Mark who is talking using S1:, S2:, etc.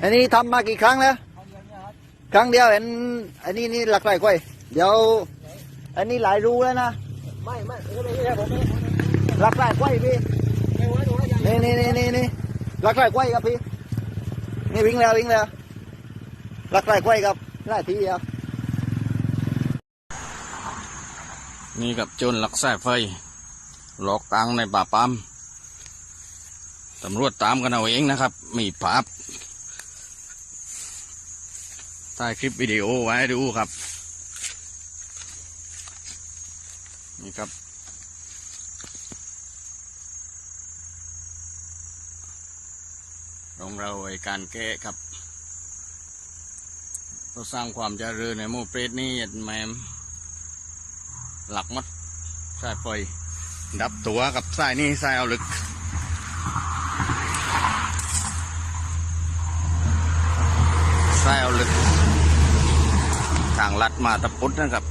S1: อันนี้ทำมากี่ครั้งแล้ว ครั้งเดียวเห็นอันนี้นี่หลักไรกล้วยเดี๋ยว อันนี้หลายรูแล้วนะ
S2: ไม่ไม่
S1: หลักไรกล้วยพี่
S2: ไม่ว่ายัง
S1: นี่นี่นี่นี่นี่หลักไรกล้วยครับพี่ นี่วิ่งแล้ววิ่งแล้วหลักไรกล้วยครับไล่ทีเดียว
S3: นี่กับโจรลักสายไฟหลอกตังในป่าปามตำรวจตามกันเอาเองนะครับ มีภาพ ถ่ายคลิปวิดีโอไว้ดูครับ นี่ครับ ของเราไอการแก้ครับเราสร้างความเจริญในหมู่เปรตนี่แมมหลักมัดสายไฟดับตัวกับสายนี่สายเอาลึกสายเอาลึก ทางลัดมาตะพุดนะครับ